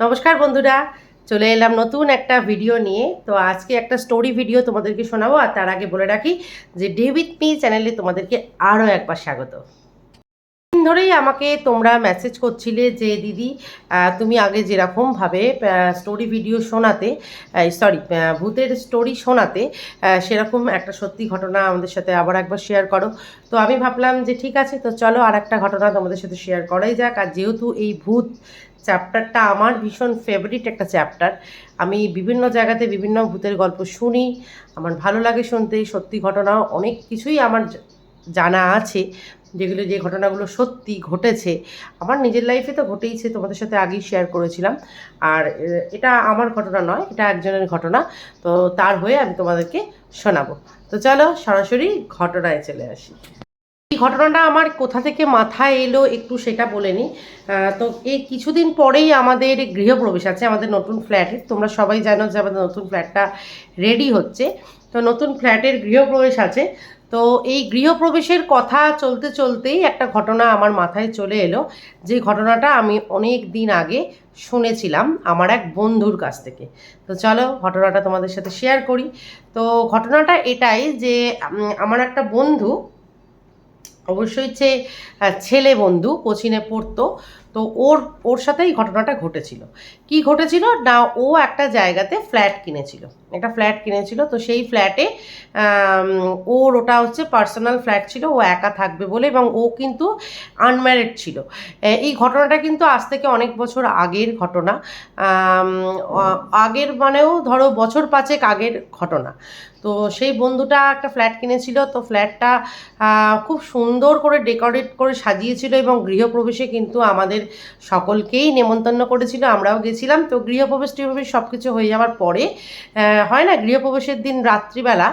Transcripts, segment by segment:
নমস্কার বন্ধুরা, চলে এলাম নতুন একটা ভিডিও নিয়ে। তো আজকে একটা স্টোরি ভিডিও তোমাদেরকে শোনাবো, আর তার আগে বলে রাখি যে ডে উইথ মি চ্যানেলে তোমাদেরকে আরও একবার স্বাগত। ধরেই আমাকে তোমরা মেসেজ করছিলে যে, দিদি তুমি আগে যেরকমভাবে স্টোরি ভিডিও শোনাতে সরি ভূতের স্টোরি শোনাতে সেরকম একটা সত্যি ঘটনা আমাদের সাথে আবার একবার শেয়ার করো। তো আমি ভাবলাম যে, ঠিক আছে, তো চলো আর একটা ঘটনা তোমাদের সাথে শেয়ার করাই যাক। আর যেহেতু এই ভূত চ্যাপ্টারটা আমার ভীষণ ফেভারিট একটা চ্যাপ্টার আমি বিভিন্ন জায়গাতে বিভিন্ন ভূতের গল্প শুনি, আমার ভালো লাগে শুনতে, সত্যি ঘটনা অনেক কিছুই আমার জানা আছে, যেগুলো যে ঘটনাগুলো সত্যি ঘটেছে। আমার নিজের লাইফে তো ঘটেইছে তোমাদের সাথে আগেই শেয়ার করেছিলাম। আর এটা আমার ঘটনা নয়, এটা একজনের ঘটনা। তো তার হয়ে আমি তোমাদেরকে শোনাবো। তো চলো সরাসরি ঘটনায় চলে আসি। এই ঘটনাটা আমার কোথা থেকে মাথায় এলো একটু সেটা বলে নিই। তো এই কিছুদিন পরেই আমাদের গৃহপ্রবেশ আছে, আমাদের নতুন ফ্ল্যাটের তোমরা সবাই জানো যে আমাদের নতুন ফ্ল্যাটটা রেডি হচ্ছে। তো নতুন ফ্ল্যাটের গৃহপ্রবেশ আছে। তো এই গৃহপ্রবেশের কথা চলতে চলতেই একটা ঘটনা আমার মাথায় চলে এলো। যে ঘটনাটা আমি অনেক দিন আগে শুনেছিলাম আমার এক বন্ধুর কাছ থেকে। তো চলো ঘটনাটা তোমাদের সাথে শেয়ার করি। তো ঘটনাটা এটাই যে আমার একটা বন্ধু অবশ্যই যে ছেলে বন্ধু কোচিনে পড়তো। তো ওর ওর সাথেই ঘটনাটা ঘটেছিল। কি ঘটেছিল? না, ও একটা জায়গাতে ফ্ল্যাট কিনেছিল। একটা ফ্ল্যাট কিনেছিল, তো সেই ফ্ল্যাটে ওর ওটা হচ্ছে পার্সোনাল ফ্ল্যাট ছিল, ও একা থাকবে বলে এবং ও কিন্তু আনম্যারিড ছিল। এই ঘটনাটা কিন্তু আজ থেকে অনেক বছর আগের ঘটনা। আগের মানেও ধরো বছর পাঁচেক আগের ঘটনা। তো সেই বন্ধুটা একটা ফ্ল্যাট কিনেছিল, তো ফ্ল্যাটটা খুব সুন্দর করে ডেকোরেট করে সাজিয়েছিল এবং গৃহপ্রবেশে কিন্তু আমাদের সকলকেই নেমন্তন্ন করেছিল, আমরাও গেছিলাম। তো গৃহপ্রবেশ টিহপ্রবেশ সব কিছু হয়ে যাওয়ার পরে হয় না, গৃহপ্রবেশের দিন রাত্রিবেলা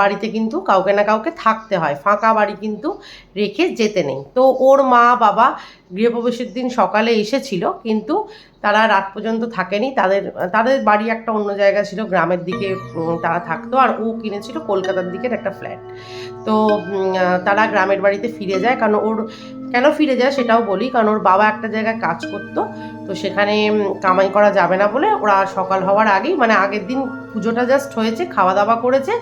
বাড়িতে কিন্তু কাউকে না কাউকে থাকতে হয়। ফাঁকা বাড়ি কিন্তু রেখে যেতে নেই। তো ওর মা, বাবা গৃহপ্রবেশের দিন সকালে এসেছিল, কিন্তু তারা রাত পর্যন্ত থাকেনি। তাদের তাদের বাড়ি একটা অন্য জায়গা ছিল, গ্রামের দিকে তারা থাকতো। আর ও কিনেছিল কলকাতার দিকের একটা ফ্ল্যাট। তো তারা গ্রামের বাড়িতে ফিরে যায়, কারণ ওর কেন ফিরে যায় সেটাও বলি, কারণ ওর বাবা একটা জায়গায় কাজ করতো, তো সেখানে কামাই করা যাবে না বলে ওরা সকাল হওয়ার আগেই মানে আগের দিন পুজোটা জাস্ট হয়েছে খাওয়া দাওয়া করেছে,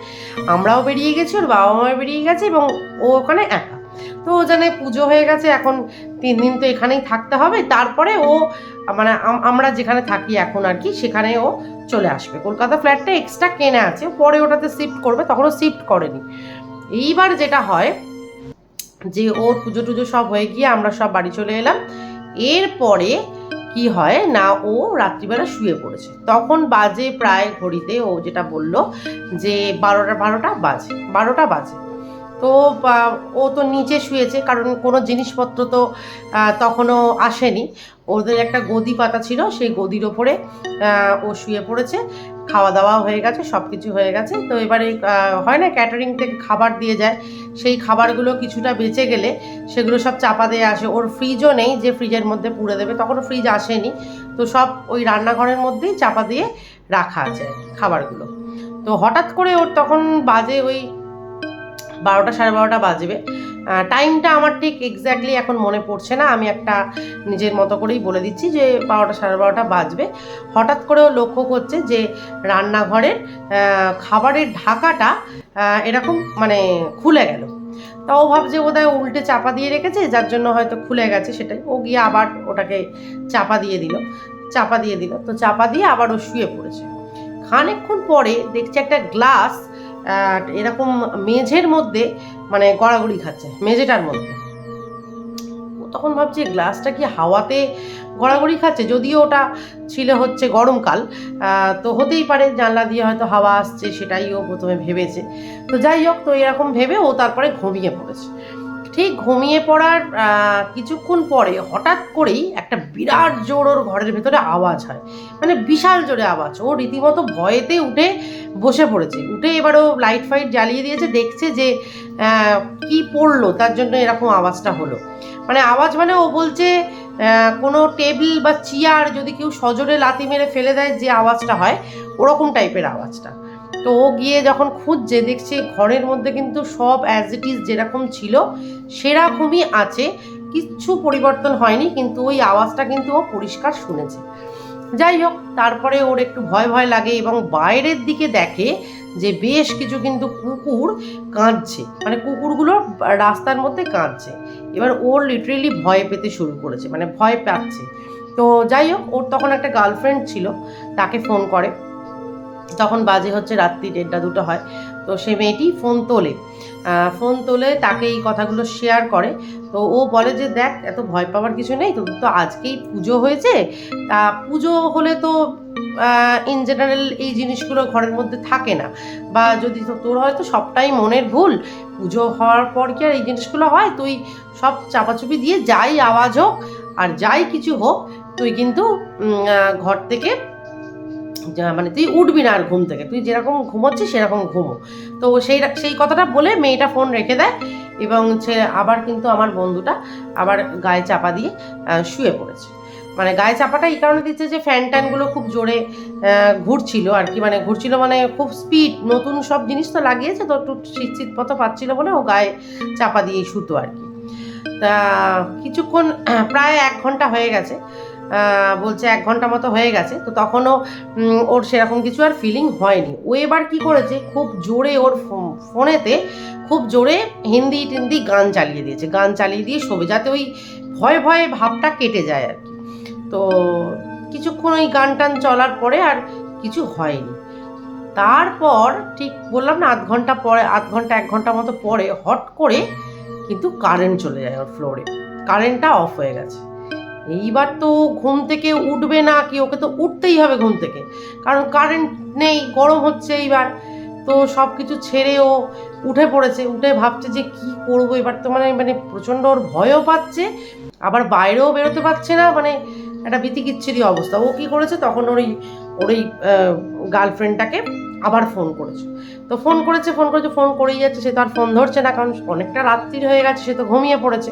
আমরাও বেরিয়ে গেছি, ওর বাবা মাও বেরিয়ে গেছে এবং ও ওখানে একা। তো ও জানে পুজো হয়ে গেছে, এখন তিন দিন তো এখানেই থাকতে হবে, তারপরে ও মানে আমরা যেখানে থাকি এখন আর কি, সেখানে ও চলে আসবে। কলকাতা ফ্ল্যাটটা এক্সট্রা কেনা আছে, পরে ওটাতে শিফট করবে তখনও শিফট করেনি। এইবার যেটা হয় যে ওর পুজো টুজো সব হয়ে গিয়ে আমরা সব বাড়ি চলে এলাম। এরপরে কি হয় না, ও রাত্রিবেলা শুয়ে পড়েছে। তখন বাজে প্রায় ঘড়িতে ও যেটা বলল যে বারোটা বারোটা বাজে বারোটা বাজে। তো ও তো নিচে শুয়েছে, কারণ কোনো জিনিসপত্র তো তখনও আসেনি। ওদের একটা গদি পাতা ছিল, সেই গদির ওপরে ও শুয়ে পড়েছে। খাওয়া দাওয়া হয়ে গেছে সব কিছু হয়ে গেছে। তো এবারে হয় না ক্যাটারিং থেকে খাবার দিয়ে যায়, সেই খাবারগুলো কিছুটা বেঁচে গেলে সেগুলো সব চাপা দিয়ে আসে। ওর ফ্রিজও নেই, যে ফ্রিজের মধ্যে পুড়ে দেবে, তখনও ফ্রিজ আসেনি। তো সব ওই রান্নাঘরের মধ্যেই চাপা দিয়ে রাখা আছে খাবারগুলো। তো হঠাৎ করে ওর তখন বাজে ওই বারোটা সাড়ে বারোটা বাজবে। টাইমটা আমার ঠিক এক্স্যাক্টলি এখন মনে পড়ছে না। আমি একটা নিজের মতো করেই বলে দিচ্ছি যে বারোটা, সাড়ে বারোটা বাজবে। হঠাৎ করেও লক্ষ্য করছে যে রান্নাঘরের খাবারের ঢাকাটা এরকম মানে খুলে গেল। তাও ভাবছে বোধহয় উল্টে চাপা দিয়ে রেখেছে, যার জন্য হয়তো খুলে গেছে সেটাই। ও গিয়ে আবার ওটাকে চাপা দিয়ে দিল, চাপা দিয়ে দিল। তো চাপা দিয়ে আবার ও শুয়ে পড়েছে। খানিকক্ষণ পরে দেখছে একটা গ্লাস এরকম মেঝের মধ্যে মানে গড়াগড়ি খাচ্ছে, মেঝেটার মধ্যে। তখন ভাবছি, গ্লাসটা কি হাওয়াতে গড়াগড়ি খাচ্ছে? যদিও ওটা ছিল হচ্ছে গরমকাল তো হতেই পারে জানলা দিয়ে হয়তো হাওয়া আসছে, সেটাই ও প্রথমে ভেবেছে। তো যাই হোক, তো এরকম ভেবে ও তারপরে ঘুমিয়ে পড়েছে। ঠিক ঘুমিয়ে পড়ার কিছুক্ষণ পরে হঠাৎ করেই একটা বিরাট জোর ওর ঘরের ভেতরে আওয়াজ হয়। মানে বিশাল জোরে আওয়াজ। ও রীতিমতো ভয়েতে উঠে বসে পড়েছে। উঠে এবার ও লাইট ফাইট জ্বালিয়ে দিয়েছে, দেখছে যে কি পড়ল, তার জন্য এরকম আওয়াজটা হলো। মানে আওয়াজ মানে ও বলছে কোনো টেবিল বা চেয়ার যদি কেউ সজোরে লাথি মেরে ফেলে দেয় যে আওয়াজটা হয়, ওরকম টাইপের আওয়াজটা। তো ও গিয়ে যখন খুঁজছে, দেখছে ঘরের মধ্যে কিন্তু সব অ্যাজ ইট ইজ যেরকম ছিল, সেরকমই আছে। কিচ্ছু পরিবর্তন হয়নি, কিন্তু ওই আওয়াজটা কিন্তু ও পরিষ্কার শুনেছে। যাই হোক, তারপরে ওর একটু ভয় ভয় লাগে এবং বাইরের দিকে দেখে যে বেশ কিছু কিন্তু কুকুর কাঁদছে। মানে কুকুরগুলো রাস্তার মধ্যে কাঁদছে। এবার ওর লিটারেলি ভয় পেতে শুরু করেছে মানে ভয় পাচ্ছে। তো যাই হোক, ওর তখন একটা গার্লফ্রেন্ড ছিল, তাকে ফোন করে। তখন বাজে হচ্ছে রাত্রি দেড়টা দুটো হয়। তো সে মেয়েটি ফোন তোলে। ফোন তোলে, তাকে এই কথাগুলো শেয়ার করে। তো ও বলে যে, দেখ, এত ভয় পাওয়ার কিছু নেই, তো তো আজকেই পুজো হয়েছে। তা পুজো হলে তো ইন জেনারেল এই জিনিসগুলো ঘরের মধ্যে থাকে না। বা যদি তোর হয়তো সবটাই মনের ভুল। পুজো হওয়ার পর কি আর এই জিনিসগুলো হয়? তুই সব চাপাচুপি দিয়ে যাই আওয়াজ হোক, আর যাই কিছু হোক, তুই কিন্তু ঘর থেকে মানে তুই উঠবি না আর ঘুম থেকে। তুই যেরকম ঘুমোচ্ছিস, সেরকম ঘুমো। তো সেই সেই কথাটা বলে মেয়েটা ফোন রেখে দেয় এবং সে আবার কিন্তু আমার বন্ধুটা আবার গায়ে চাপা দিয়ে শুয়ে পড়েছে। মানে গায়ে চাপাটা এই কারণে দিচ্ছে যে ফ্যান ট্যানগুলো খুব জোরে ঘুরছিল আর কি। মানে ঘুরছিল মানে খুব স্পিড নতুন সব জিনিস তো লাগিয়েছে, তো একটু শীত শীত মতো পাচ্ছিল বলে ও গায়ে চাপা দিয়েই শুতো আর কি। তা কিছুক্ষণ প্রায় এক ঘণ্টা হয়ে গেছে। বলছে এক ঘণ্টা মতো হয়ে গেছে, তো তখনও ওর সেরকম কিছু আর ফিলিং হয়নি। ও এবার কি করেছে, খুব জোরে ওর ফোনেতে খুব জোরে হিন্দি টিন্দি গান চালিয়ে দিয়েছে। গান চালিয়ে দিয়ে শোবে, যাতে ওই ভয় ভয়ে ভাবটা কেটে যায় আর কি। তো কিছুক্ষণ ওই গান টান চলার পরে আর কিছু হয়নি। তারপর ঠিক বললাম না, আধ ঘণ্টা পরে, আধ ঘণ্টা, এক ঘণ্টা মতো পরে হট করে কিন্তু কারেন্ট চলে যায় ওর ফ্লোরে কারেন্টটা অফ হয়ে গেছে। এইবার তো ঘুম থেকে উঠবে না কি, ওকে তো উঠতেই হবে ঘুম থেকে। কারণ কারেন্ট নেই, গরম হচ্ছে এইবার। তো সব কিছু ছেড়ে ও উঠে পড়েছে, উঠে ভাবছে যে কি করব? এবার তো মানে মানে প্রচণ্ড ওর ভয়ও পাচ্ছে, আবার বাইরেও বেরোতে পারছে না মানে একটা বিতিকিচ্ছিরি অবস্থা। ও কি করেছে? তখন ওর ওই ওর ওই গার্লফ্রেন্ডটাকে আবার ফোন করেছে। তো ফোন করেছে ফোন করেছে ফোন করেই যাচ্ছে, সে তো আর ফোন ধরছে না, কারণ অনেকটা রাত্রির হয়ে গেছে, সে তো ঘুমিয়ে পড়েছে।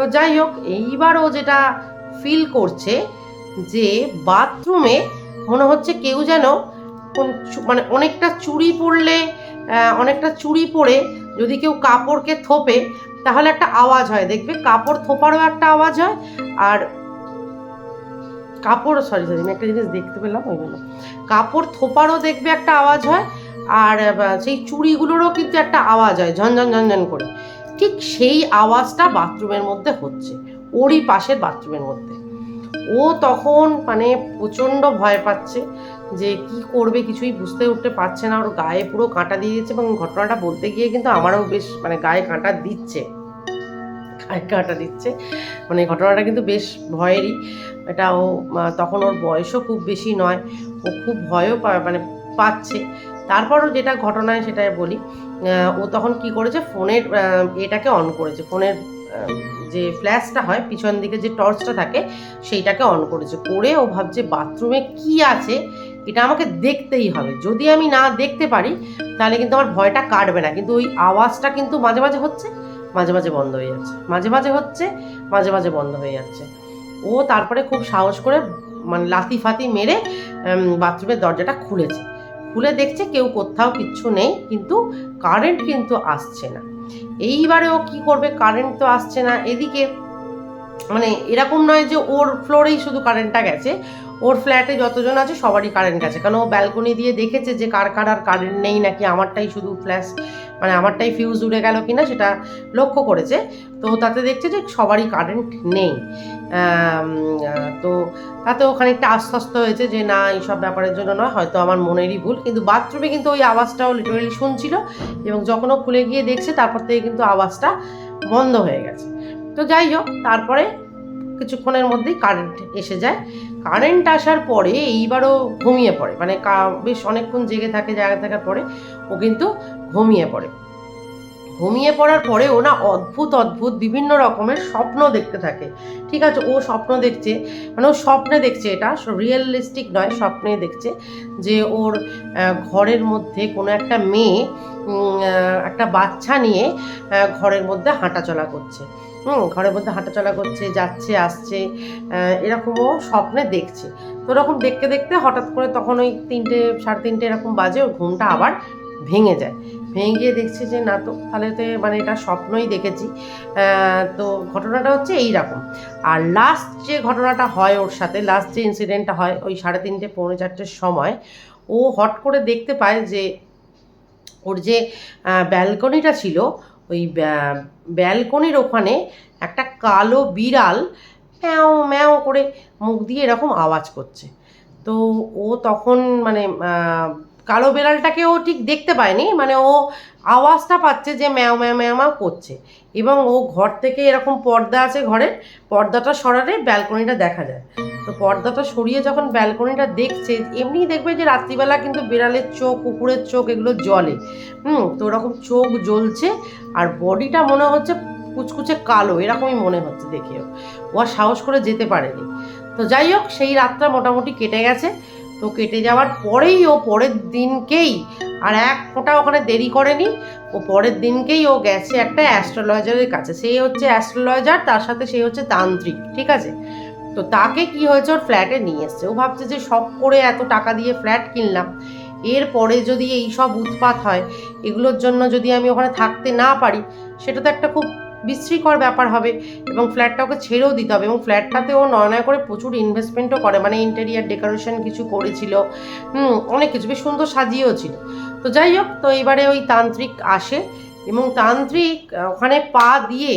তো যাই হোক এইবারও যেটা ফিল করছে যে বাথরুমে মনে হচ্ছে কেউ যেন মানে অনেকটা পরলে আহ, অনেকটা চুড়ি পরে যদি কেউ কাপড়কে থোপে তাহলে একটা আওয়াজ হয়। দেখবে কাপড় থোপারও একটা আওয়াজ হয় আর কাপড় সরি সরি আমি একটা জিনিস দেখতে পেলাম ওই জন্য। কাপড় থোপারও দেখবে একটা আওয়াজ হয় আর সেই চুড়িগুলোরও কিন্তু একটা আওয়াজ হয় ঝনঝন ঝনঝন করে। ঠিক সেই আওয়াজটা বাথরুমের মধ্যে হচ্ছে, ওরই পাশের বাথরুমের মধ্যে। ও তখন মানে প্রচণ্ড ভয় পাচ্ছে যে কি করবে কিছুই বুঝতে উঠতে পারছে না। ওর গায়ে পুরো কাঁটা দিয়ে দিচ্ছে এবং ঘটনাটা বলতে গিয়ে কিন্তু আমারও বেশ মানে গায়ে কাঁটা দিচ্ছে। গায়ে কাঁটা দিচ্ছে। মানে ঘটনাটা কিন্তু বেশ ভয়েরই। এটা ও তখন ওর বয়সও খুব বেশি নয়। ও খুব ভয়ও মানে পাচ্ছে। তারপরও যেটা ঘটনায় সেটাই বলি ও তখন কি করেছে, ফোনের এটাকে অন করেছে। ফোনের যে ফ্ল্যাশটা হয়, পিছন দিকে যে টর্চটা থাকে, সেইটাকে অন করেছে। করে ও ভাবছে, বাথরুমে কি আছে? এটা আমাকে দেখতেই হবে। যদি আমি না দেখতে পারি, তাহলে কিন্তু আমার ভয়টা কাটবে না। কিন্তু ওই আওয়াজটা কিন্তু মাঝে মাঝে হচ্ছে, মাঝে মাঝে বন্ধ হয়ে যাচ্ছে। মাঝে মাঝে হচ্ছে, মাঝে মাঝে বন্ধ হয়ে যাচ্ছে। ও তারপরে খুব সাহস করে মানে লাতি ফাতি মেরে বাথরুমের দরজাটা খুলেছে। খুলে দেখছে, কেউ কোথাও কিচ্ছু নেই, কিন্তু কারেন্ট কিন্তু আসছে না। এইবারে ও কি করবে কারেন্ট তো আসছে না। এদিকে মানে এরকম নয় যে ওর ফ্লোরেই শুধু কারেন্টটা গেছে ওর ফ্ল্যাটে যতজন আছে, সবারই কারেন্ট গেছে কারণ ও ব্যালকনি দিয়ে দেখেছে যে কার কার আর কারেন্ট নেই নাকি, আমারটাই শুধু ফ্ল্যাশ মানে আমারটাই ফিউজ উড়ে গেল কিনা সেটা লক্ষ্য করেছে। তো তাতে দেখছে যে সবারই কারেন্ট নেই। তো তাতে ও খানিকটা আশ্বস্ত হয়েছে যে না, এইসব ব্যাপারের জন্য নয়, হয়তো আমার মনেরই ভুল। কিন্তু বাথরুমে কিন্তু ওই আওয়াজটাও লিটারেলি শুনছিল এবং যখন ও খুলে গিয়ে দেখছে, তারপর থেকে কিন্তু আওয়াজটা বন্ধ হয়ে গেছে। তো যাই হোক, তারপরে কিছুক্ষণের মধ্যেই কারেন্ট এসে যায়। কারেন্ট আসার পরে এইবারও ঘুমিয়ে পড়ে। মানে বেশ অনেকক্ষণ জেগে থাকে, জায়গা থাকার পরে ও কিন্তু ঘুমিয়ে পড়ে। ঘুমিয়ে পড়ার পরে ও না অদ্ভুত অদ্ভুত বিভিন্ন রকমের স্বপ্ন দেখতে থাকে। ঠিক আছে, ও স্বপ্ন দেখছে মানে ও স্বপ্নে দেখছে এটা রিয়েলিস্টিক নয়, স্বপ্নে দেখছে যে ওর ঘরের মধ্যে কোনো একটা মেয়ে একটা বাচ্চা নিয়ে ঘরের মধ্যে হাঁটাচলা করছে। হুম, ঘরের মধ্যে হাঁটাচলা করছে, যাচ্ছে, আসছে এরকমও স্বপ্নে দেখছে। তো ওরকম দেখতে দেখতে হঠাৎ করে তখন ওই তিনটে, সাড়ে তিনটে এরকম বাজে, ওর ঘুমটা আবার ভেঙে যায়। ভেঙে গিয়ে দেখছে যে, না তো, তাহলে তো মানে এটা স্বপ্নই দেখেছি। তো ঘটনাটা হচ্ছে এই রকম আর লাস্ট যে ঘটনাটা হয় ওর সাথে লাস্ট যে ইনসিডেন্টটা হয় ওই সাড়ে তিনটে, পৌনে চারটের সময়, ও হট করে দেখতে পায় যে, ওর যে ব্যালকনিটা ছিল ওই ব্যালকনির ওখানে একটা কালো বিড়াল ম্যাও ম্যাও করে মুখ দিয়ে এরকম আওয়াজ করছে। তো ও তখন মানে কালো বিড়ালটাকে ও ঠিক দেখতে পায়নি মানে ও আওয়াজটা পাচ্ছে যে ম্যাও ম্যাও ম্যাও ম্যাও করছে। এবং ও ঘর থেকে এরকম পর্দা আছে ঘরের, পর্দাটা সরালে ব্যালকনিটা দেখা যায়। তো পর্দাটা সরিয়ে যখন ব্যালকনিটা দেখছে, এমনিই দেখবে যে রাত্রিবেলা কিন্তু বিড়ালের চোখ, কুকুরের চোখ এগুলো জলে হুম, তো ওরকম চোখ জ্বলছে আর বডিটা মনে হচ্ছে কুচকুচে কালো, এরকমই মনে হচ্ছে দেখেও ও আর সাহস করে যেতে পারেনি। তো যাই হোক, সেই রাতটা মোটামুটি কেটে গেছে। তো কেটে যাওয়ার পরেই ও পরের দিনকেই আর এক ফোঁটা ওখানে দেরি করেনি। ও পরের দিনকেই ও গেছে একটা অ্যাস্ট্রোলজারের কাছে। সে হচ্ছে অ্যাস্ট্রোলজার তার সাথে সে হচ্ছে তান্ত্রিক, ঠিক আছে? তো তাকে কি হয়েছে? ওর ফ্ল্যাটে নিয়ে এসছে। ও ভাবছে যে শখ করে এত টাকা দিয়ে ফ্ল্যাট কিনলাম। এরপরে যদি এই সব উৎপাত হয়, এগুলোর জন্য যদি আমি ওখানে থাকতে না পারি, সেটা তো একটা খুব বিশ্রীকর ব্যাপার হবে এবং ফ্ল্যাটটা ওকে ছেড়েও দিতে হবে এবং ফ্ল্যাটটাতে ও নয় নয় করে প্রচুর ইনভেস্টমেন্টও করে। মানে ইন্টেরিয়ার ডেকোরেশন কিছু করেছিল, হুম, অনেক কিছু। বেশ সুন্দর সাজিয়েও ছিল। তো যাই হোক, তো এবারে ওই তান্ত্রিক আসে এবং তান্ত্রিক ওখানে পা দিয়ে,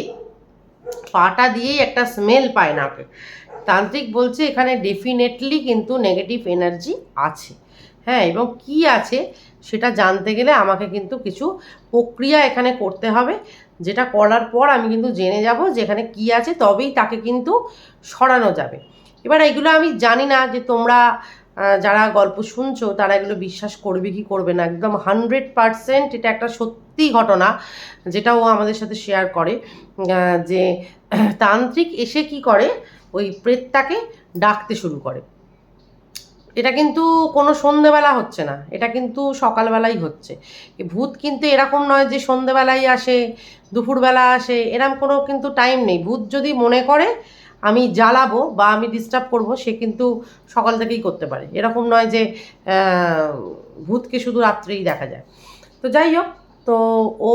পাটা দিয়েই একটা স্মেল পায় নাকে তান্ত্রিক বলছে এখানে ডেফিনেটলি কিন্তু নেগেটিভ এনার্জি আছে। হ্যাঁ এবং কি আছে সেটা জানতে গেলে আমাকে কিন্তু কিছু প্রক্রিয়া এখানে করতে হবে। যেটা করার পর আমি কিন্তু জেনে যাব যে এখানে কী আছে, তবেই তাকে কিন্তু সরানো যাবে। এবার এগুলো আমি জানি না যে তোমরা যারা গল্প শুনছো, তারা এগুলো বিশ্বাস করবে কি করবে না। একদম হান্ড্রেড পারসেন্ট এটা একটা সত্যি ঘটনা, যেটা ও আমাদের সাথে শেয়ার করে যে তান্ত্রিক এসে কি করে ওই প্রেতটাকে ডাকতে শুরু করে। এটা কিন্তু কোনো সন্ধেবেলা হচ্ছে না, এটা কিন্তু সকালবেলাই হচ্ছে। ভূত কিন্তু এরকম নয় যে সন্ধেবেলায় আসে, দুপুরবেলা আসে, এরম কোনো কিন্তু টাইম নেই। ভূত যদি মনে করে, আমি জ্বালাবো বা আমি ডিস্টার্ব করব, সে কিন্তু সকাল থেকেই করতে পারে। এরকম নয় যে ভূতকে শুধু রাত্রেই দেখা যায়। তো যাই হোক, তো ও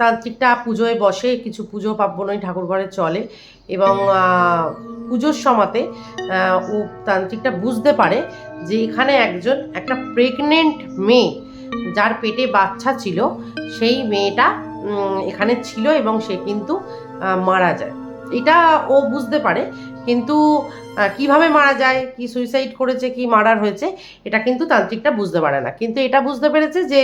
তান্ত্রিকটা পুজোয় বসে, কিছু পুজো পার্বণই ঠাকুর ঘরে চলে এবং পুজোর সমাতে ও তান্ত্রিকটা বুঝতে পারে যে এখানে একজন, একটা প্রেগনেন্ট মেয়ে যার পেটে বাচ্চা ছিল, সেই মেয়েটা এখানে ছিল এবং সে কিন্তু মারা যায়। এটা ও বুঝতে পারে কিন্তু কীভাবে মারা যায়, কি সুইসাইড করেছে, কি মার্ডার হয়েছে, এটা কিন্তু তান্ত্রিকটা বুঝতে পারে না। কিন্তু এটা বুঝতে পেরেছে যে,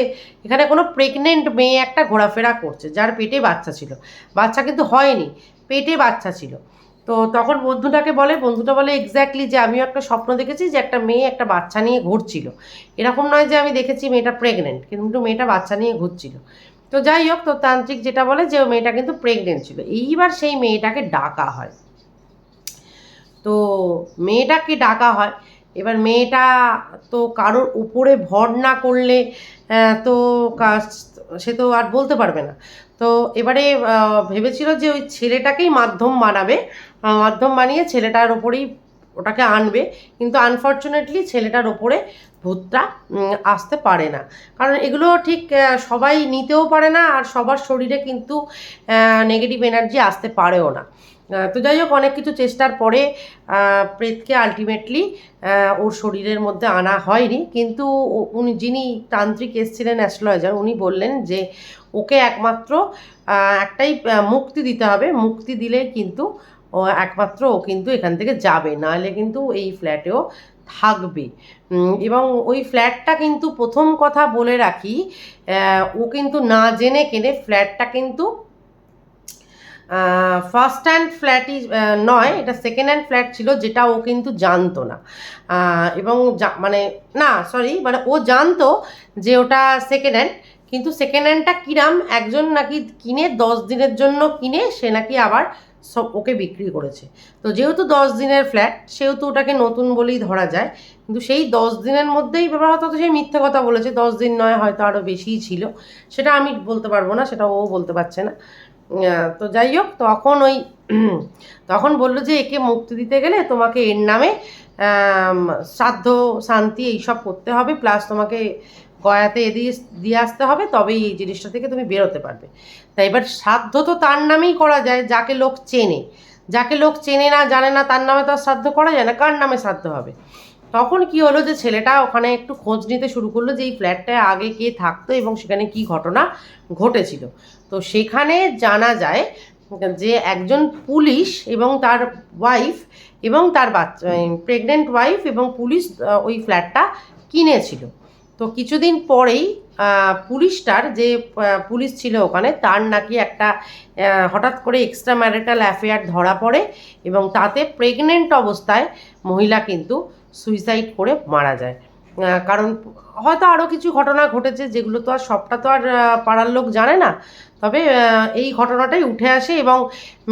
এখানে কোনো প্রেগনেন্ট মেয়ে একটা ঘোরাফেরা করছে, যার পেটে বাচ্চা ছিল। বাচ্চা কিন্তু হয়নি, পেটে বাচ্চা ছিল। তো তখন বন্ধুটাকে বলে, বন্ধুটা বলে এক্স্যাক্টলি যে আমিও একটা স্বপ্ন দেখেছি যে একটা মেয়ে একটা বাচ্চা নিয়ে ঘুরছিল। এরকম নয় যে আমি দেখেছি মেয়েটা প্রেগনেন্ট কিন্তু মেয়েটা বাচ্চা নিয়ে ঘুরছিল। তো যাই হোক, তো তান্ত্রিক যেটা বলে যে মেয়েটা কিন্তু প্রেগনেন্ট ছিল। এইবার সেই মেয়েটাকে ডাকা হয়। তো মেয়েটাকে ডাকা হয়। এবার মেয়েটা তো কারোর উপরে ভর না করলে তো সে তো আর বলতে পারবে না। তো এবারে ভেবেছিল যে ওই ছেলেটাকেই মাধ্যম বানাবে মাধ্যম বানিয়ে ছেলেটার ওপরেই ওটাকে আনবে। কিন্তু আনফর্চুনেটলি ছেলেটার ওপরে ভূতটা আসতে পারে না। কারণ এগুলো ঠিক সবাই নিতেও পারে না আর সবার শরীরে কিন্তু নেগেটিভ এনার্জি আসতে পারেও না। তো যাই হোক, অনেক কিছু চেষ্টার পরে প্রেতকে আলটিমেটলি ওর শরীরের মধ্যে আনা হয়নি। কিন্তু উনি, যিনি তান্ত্রিক এসেছিলেন অ্যাস্ট্রোলজার উনি বললেন যে ওকে একমাত্র একটাই মুক্তি দিতে হবে। মুক্তি দিলে কিন্তু ও, একমাত্র ও কিন্তু এখান থেকে যাবে। নাহলে কিন্তু এই ফ্ল্যাটেও থাকবে। এবং ওই ফ্ল্যাটটা কিন্তু প্রথম কথা বলে রাখি ও কিন্তু না জেনে কেনে ফ্ল্যাটটা কিন্তু ফার্স্ট হ্যান্ড ফ্ল্যাটই নয়, এটা সেকেন্ড হ্যান্ড ফ্ল্যাট ছিল, যেটা ও কিন্তু জানতো না। এবং মানে না সরি মানে ও জানতো যে ওটা সেকেন্ড হ্যান্ড কিন্তু সেকেন্ড হ্যান্ডটা কিরাম, একজন নাকি কিনে দশ দিনের জন্য কিনে, সে নাকি আবার সব ওকে বিক্রি করেছে। তো যেহেতু দশ দিনের ফ্ল্যাট সেহেতু ওটাকে নতুন বলেই ধরা যায়। কিন্তু সেই দশ দিনের মধ্যেই ব্যাপার হয়তো সেই মিথ্যে কথা বলেছে, দশ দিন নয় হয়তো আরও বেশিই ছিল। সেটা আমি বলতে পারব না, সেটা ও বলতে পারছে না। তো যাই হোক, তখন ওই, তখন বলল যে, একে মুক্তি দিতে গেলে তোমাকে এর নামে শ্রাদ্ধ, শান্তি এইসব করতে হবে, প্লাস তোমাকে গয়াতে এদিকে দিয়ে আসতে হবে, তবেই এই জিনিসটা থেকে তুমি বেরোতে পারবে। তাই এবার শ্রাদ্ধ তো তার নামেই করা যায়, যাকে লোক চেনে। যাকে লোক চেনে না, জানে না তার নামে তো আর শ্রাদ্ধ করা যায় না, কার নামে শ্রাদ্ধ হবে? তখন কি হলো যে ছেলেটা ওখানে একটু খোঁজ নিতে শুরু করল যে এই ফ্ল্যাটটায় আগে কে থাকতো এবং সেখানে কি ঘটনা ঘটেছিল। তো সেখানে জানা যায় যে একজন পুলিশ এবং তার ওয়াইফ এবং তার বাচ্চা প্রেগনেন্ট ওয়াইফ এবং পুলিশ ওই ফ্ল্যাটটা কিনেছিল। তো কিছুদিন পরেই পুলিশটার যে পুলিশ ছিল ওখানে, তার নাকি একটা হঠাৎ করে এক্সট্রা ম্যারিটাল অ্যাফেয়ার ধরা পড়ে এবং তাতে প্রেগনেন্ট অবস্থায় মহিলা কিন্তু সুইসাইড করে মারা যায়। কারণ হয়তো আরও কিছু ঘটনা ঘটেছে যেগুলো তো আর সবটা তো আর পাড়ার লোক জানে না। তবে এই ঘটনাটাই উঠে আসে এবং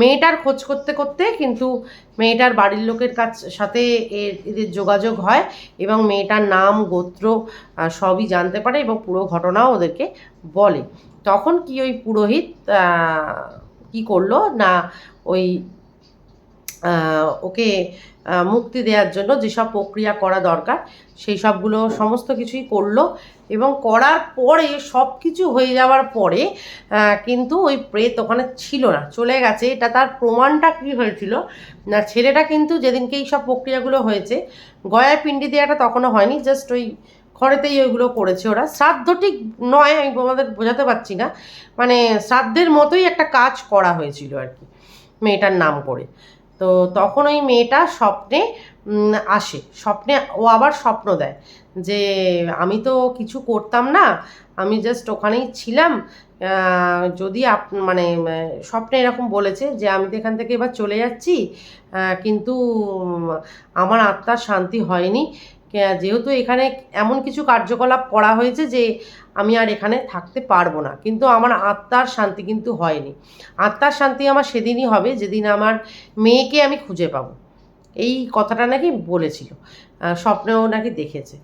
মেয়েটার খোঁজ করতে করতে কিন্তু মেয়েটার বাড়ির লোকের কাছ, সাথে এদের যোগাযোগ হয় এবং মেয়েটার নাম, গোত্র সবই জানতে পারে এবং পুরো ঘটনাও ওদেরকে বলে। তখন কি ওই পুরোহিত কি করল না ওই ওকে মুক্তি দেওয়ার জন্য যেসব প্রক্রিয়া করা দরকার, সেই সবগুলো সমস্ত কিছুই করল এবং করার পরে সব কিছু হয়ে যাওয়ার পরে কিন্তু ওই প্রেত ওখানে ছিল না, চলে গেছে। এটা তার প্রমাণটা কী হয়েছিল? না, ছেলেটা কিন্তু যেদিনকে এই সব প্রক্রিয়াগুলো হয়েছে, গয়ায় পিণ্ডি দেওয়াটা তখনও হয়নি জাস্ট ওই ঘরেতেই ওইগুলো করেছে ওরা। শ্রাদ্ধ ঠিক নয়, আমি তোমাদের বোঝাতে পারছি না। মানে শ্রাদ্ধের মতোই একটা কাজ করা হয়েছিল আর কি, মেয়েটার নাম করে। তো তখন ওই মেয়েটা স্বপ্নে আসে। স্বপ্নে ও আবার স্বপ্ন দেয় যে, আমি তো কিছু করতাম না, আমি জাস্ট ওখানেই ছিলাম। যদি আপ মানে স্বপ্নে এরকম বলেছে যে, আমি তো এখান থেকে এবার চলে যাচ্ছি কিন্তু আমার আত্মার শান্তি হয়নি যেহেতু এখানে এমন কিছু কার্যকলাপ করা হয়েছে যে আমি আর এখানে থাকতে পারব না। কিন্তু আমার আত্মার শান্তি কিন্তু হয়নি। আত্মার শান্তি আমার সেদিনই হবে, যেদিন আমার মেয়েকে আমি খুঁজে পাবো। এই কথাটা নাকি বলেছিল স্বপ্নেও নাকি দেখেছে।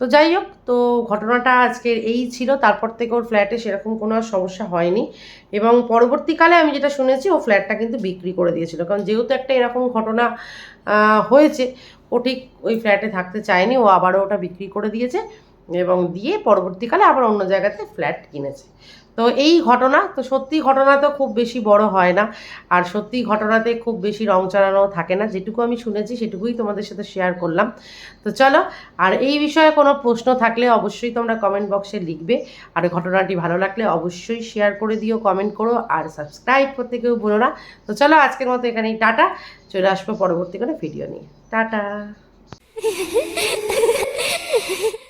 তো যাই হোক, তো ঘটনাটা আজকের এই ছিল। তারপর থেকে ওর ফ্ল্যাটে সেরকম কোনো আর সমস্যা হয়নি। এবং পরবর্তীকালে আমি যেটা শুনেছি, ও ফ্ল্যাটটা কিন্তু বিক্রি করে দিয়েছিল। কারণ যেহেতু একটা এরকম ঘটনা হয়েছে ও ঠিক ওই ফ্ল্যাটে থাকতে চায়নি, ও আবারও ওটা বিক্রি করে দিয়েছে এবং দিয়ে পরবর্তীকালে আবার অন্য জায়গাতে ফ্ল্যাট কিনেছে। তো এই ঘটনা, তো সত্যি ঘটনা তো খুব বেশি বড় হয় না, আর সত্যি ঘটনাতে খুব বেশি রং চড়ানো থাকে না। যেটুকু আমি শুনেছি, সেটুকুই তোমাদের সাথে শেয়ার করলাম। তো চলো, আর এই বিষয়ে কোনো প্রশ্ন থাকলে অবশ্যই তোমরা কমেন্ট বক্সে লিখবে। আর ঘটনাটি ভালো লাগলে অবশ্যই শেয়ার করে দিও কমেন্ট করো, আর সাবস্ক্রাইব করতে কেউ বলো না। তো চলো, আজকের মতো এখানেই, টাটা। চলে আসব পরবর্তী কোনো ভিডিও নিয়ে। টাটা।